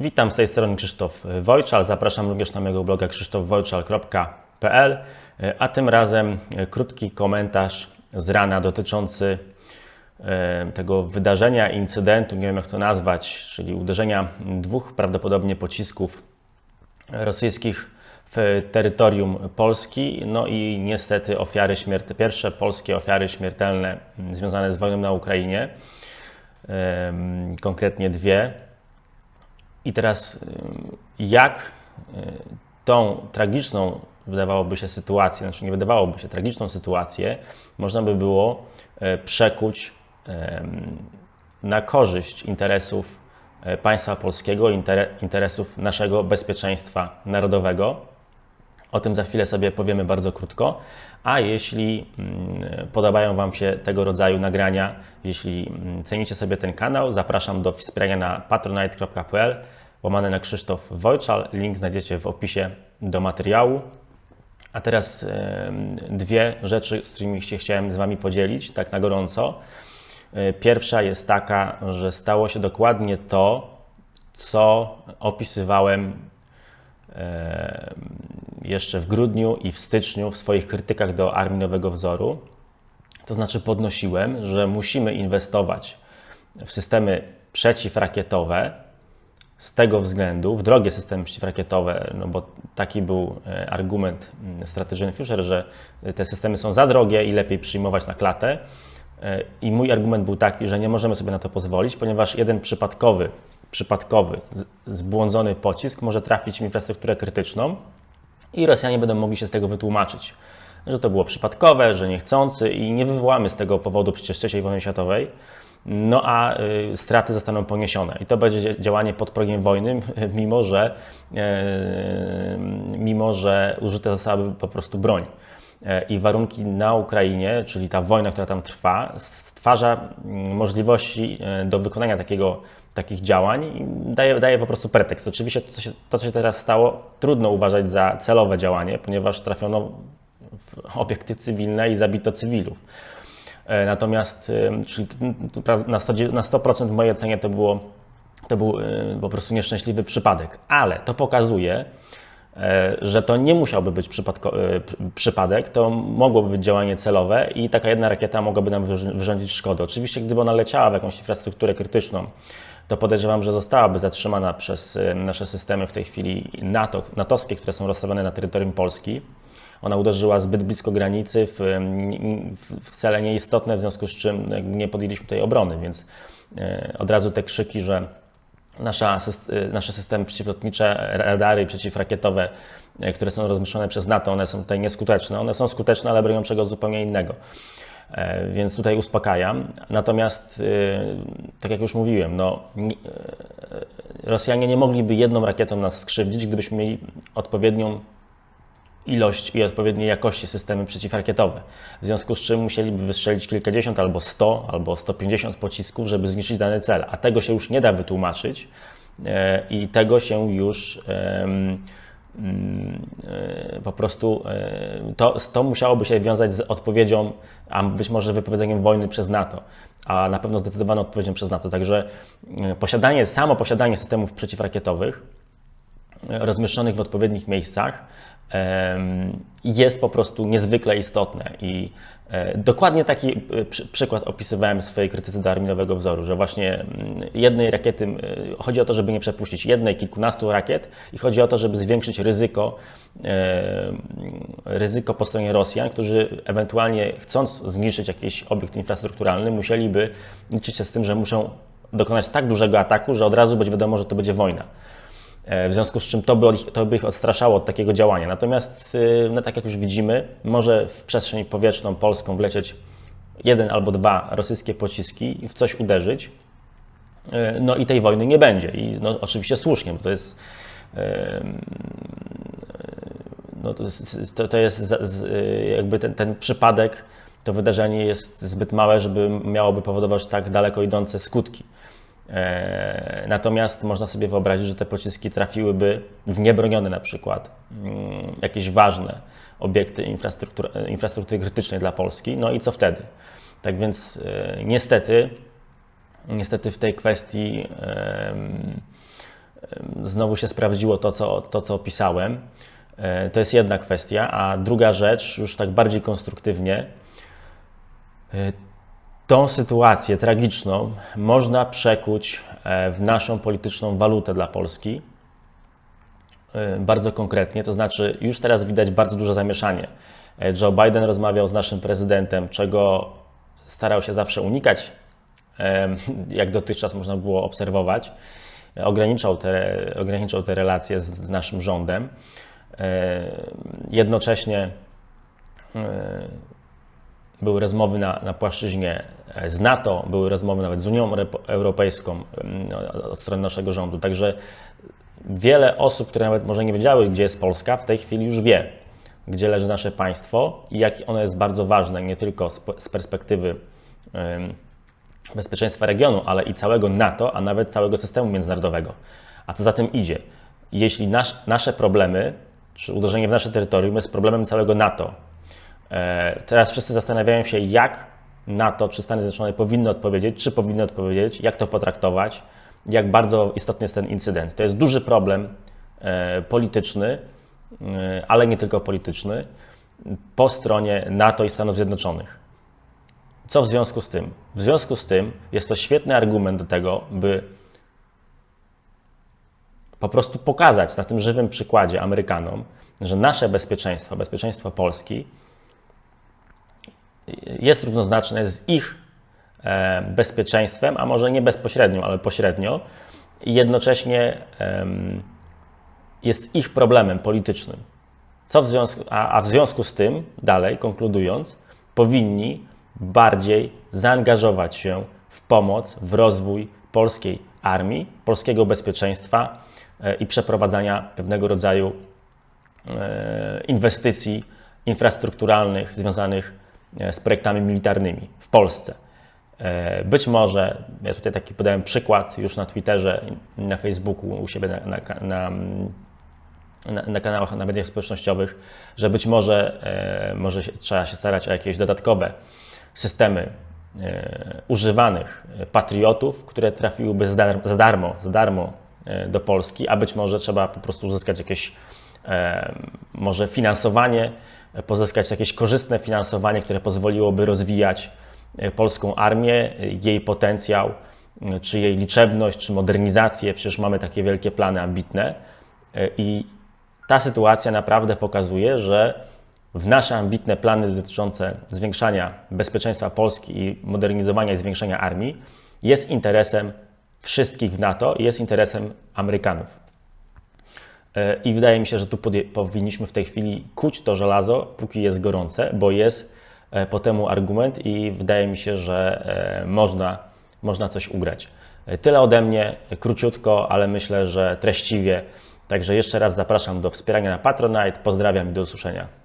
Witam z tej strony Krzysztof Wojczal. Zapraszam również na mojego bloga krzysztofwojczal.pl. A tym razem krótki komentarz z rana dotyczący e, tego wydarzenia, incydentu, nie wiem jak to nazwać, czyli uderzenia dwóch prawdopodobnie pocisków rosyjskich w terytorium Polski. No i niestety ofiary śmiertelne, pierwsze polskie ofiary śmiertelne związane z wojną na Ukrainie, konkretnie dwie. I teraz y, jak y, tą tragiczną, wydawałoby się, sytuację, znaczy nie wydawałoby się, tragiczną sytuację, można by było y, przekuć na korzyść interesów państwa polskiego, interesów naszego bezpieczeństwa narodowego. O tym za chwilę sobie powiemy bardzo krótko. A jeśli mm, podobają Wam się tego rodzaju nagrania, jeśli mm, cenicie sobie ten kanał, zapraszam do wspierania na patronite.pl łamane na Krzysztof Wojczal. Link znajdziecie w opisie do materiału. A teraz dwie rzeczy, z którymi się chciałem z Wami podzielić, tak na gorąco. E, pierwsza jest taka, że stało się dokładnie to, co opisywałem jeszcze w grudniu i w styczniu w swoich krytykach do Armii Nowego Wzoru. To znaczy podnosiłem, że musimy inwestować w systemy przeciwrakietowe z tego względu, w drogie systemy przeciwrakietowe, no bo taki był e, argument mm, strategiczny Fischer, że te systemy są za drogie i lepiej przyjmować na klatę. E, I mój argument był taki, że nie możemy sobie na to pozwolić, ponieważ jeden przypadkowy, przypadkowy, zbłądzony pocisk może trafić w infrastrukturę krytyczną i Rosjanie będą mogli się z tego wytłumaczyć, że to było przypadkowe, że niechcący i nie wywołamy z tego powodu przecież III wojny światowej, no a y, straty zostaną poniesione. I to będzie działanie pod progiem wojny, mimo że, y, mimo że użyte zostałaby po prostu broń. E, I warunki na Ukrainie, czyli ta wojna, która tam trwa, stwarza mm, możliwości e, do wykonania takiego takich działań i daje, daje po prostu pretekst. Oczywiście to co, się, to, co się teraz stało, trudno uważać za celowe działanie, ponieważ trafiono w obiekty cywilne i zabito cywilów. E, natomiast czyli na 100%, na 100 w mojej ocenie to, było, to był e, po prostu nieszczęśliwy przypadek, ale to pokazuje, e, że to nie musiałby być przypadek, to mogłoby być działanie celowe i taka jedna rakieta mogłaby nam wyrządzić szkodę. Oczywiście, gdyby ona leciała w jakąś infrastrukturę krytyczną, to podejrzewam, że zostałaby zatrzymana przez nasze systemy w tej chwili NATO, natowskie, które są rozstawione na terytorium Polski. Ona uderzyła zbyt blisko granicy w, w cele nieistotne, w związku z czym nie podjęliśmy tej obrony, więc y, od razu te krzyki, że nasza, y, nasze systemy przeciwlotnicze, radary przeciwrakietowe, które są rozmieszczone przez NATO, one są tutaj nieskuteczne. One są skuteczne, ale bronią czegoś zupełnie innego. E, więc tutaj uspokajam. Natomiast, tak jak już mówiłem, no, e, Rosjanie nie mogliby jedną rakietą nas skrzywdzić, gdybyśmy mieli odpowiednią ilość i odpowiedniej jakości systemy przeciwrakietowe. W związku z czym musieliby wystrzelić kilkadziesiąt albo 100 albo 150 pocisków, żeby zniszczyć dany cel. A tego się już nie da wytłumaczyć e, i tego się już Mm, e, po prostu e, to, to musiałoby się wiązać z odpowiedzią, a być może wypowiedzeniem wojny przez NATO, a na pewno zdecydowaną odpowiedzią przez NATO. Także posiadanie, samo posiadanie systemów przeciwrakietowych rozmieszczonych w odpowiednich miejscach jest po prostu niezwykle istotne i e, dokładnie taki e, przykład opisywałem w swojej krytyce do armii nowego wzoru, że właśnie mm, jednej rakiety, e, chodzi o to, żeby nie przepuścić jednej, kilkunastu rakiet i chodzi o to, żeby zwiększyć ryzyko, ryzyko po stronie Rosjan, którzy ewentualnie chcąc zniszczyć jakiś obiekt infrastrukturalny, musieliby liczyć się z tym, że muszą dokonać tak dużego ataku, że od razu będzie wiadomo, że to będzie wojna. E, w związku z czym to by, to by ich odstraszało od takiego działania. Natomiast, y, no tak jak już widzimy, może w przestrzeń powietrzną polską wlecieć jeden albo dwa rosyjskie pociski i w coś uderzyć. E, no i tej wojny nie będzie. I no, oczywiście słusznie, bo to jest. No to, to jest jakby ten, ten przypadek, to wydarzenie jest zbyt małe, żeby miałoby powodować tak daleko idące skutki. E, natomiast można sobie wyobrazić, że te pociski trafiłyby w niebronione na przykład mm, jakieś ważne obiekty infrastruktury, infrastruktury krytycznej dla Polski. No i co wtedy? Tak więc e, niestety, niestety w tej kwestii znowu się sprawdziło to, co, to, co opisałem. E, to jest jedna kwestia, a druga rzecz, już tak bardziej konstruktywnie, e, tą sytuację tragiczną można przekuć e, w naszą polityczną walutę dla Polski. Bardzo konkretnie, to znaczy już teraz widać bardzo duże zamieszanie. Joe Biden rozmawiał z naszym prezydentem, czego starał się zawsze unikać, jak dotychczas można było obserwować. Ograniczał te, ograniczał te relacje z, z naszym rządem. Jednocześnie były rozmowy na, na płaszczyźnie z NATO, były rozmowy nawet z Unią Europejską od strony naszego rządu. Także wiele osób, które nawet może nie wiedziały, gdzie jest Polska, w tej chwili już wie, gdzie leży nasze państwo i jak ono jest bardzo ważne, nie tylko z perspektywy bezpieczeństwa regionu, ale i całego NATO, a nawet całego systemu międzynarodowego. A co za tym idzie? Jeśli nasz, nasze problemy, czy uderzenie w nasze terytorium jest problemem całego NATO, e, teraz wszyscy zastanawiają się, jak NATO czy Stany Zjednoczone powinny odpowiedzieć, czy powinny odpowiedzieć, jak to potraktować, jak bardzo istotny jest ten incydent. To jest duży problem e, polityczny, e, ale nie tylko polityczny, po stronie NATO i Stanów Zjednoczonych. Co w związku z tym? W związku z tym jest to świetny argument do tego, by po prostu pokazać na tym żywym przykładzie Amerykanom, że nasze bezpieczeństwo, bezpieczeństwo Polski jest równoznaczne z ich e, bezpieczeństwem, a może nie bezpośrednio, ale pośrednio, i jednocześnie jest ich problemem politycznym. Co w związku, a, w związku z tym, dalej konkludując, powinni bardziej zaangażować się w pomoc, w rozwój polskiej armii, polskiego bezpieczeństwa e, i przeprowadzania pewnego rodzaju e, inwestycji infrastrukturalnych związanych z projektami militarnymi w Polsce. Być może, ja tutaj taki podałem przykład już na Twitterze, na Facebooku, u siebie na, na, na, na, na kanałach, na mediach społecznościowych, że być może, może się, trzeba się starać o jakieś dodatkowe systemy e, używanych patriotów, które trafiłyby za darmo, za darmo, e, do Polski, a być może trzeba po prostu uzyskać jakieś e, może finansowanie, pozyskać jakieś korzystne finansowanie, które pozwoliłoby rozwijać polską armię, jej potencjał, czy jej liczebność, czy modernizację. Przecież mamy takie wielkie plany ambitne. I ta sytuacja naprawdę pokazuje, że w nasze ambitne plany dotyczące zwiększania bezpieczeństwa Polski i modernizowania i zwiększenia armii jest interesem wszystkich w NATO i jest interesem Amerykanów. E, I wydaje mi się, że tu powinniśmy w tej chwili kuć to żelazo, póki jest gorące, bo jest e, po temu argument i wydaje mi się, że e, można, można coś ugrać. Tyle ode mnie, króciutko, ale myślę, że treściwie. Także jeszcze raz zapraszam do wspierania na Patronite. Pozdrawiam i do usłyszenia.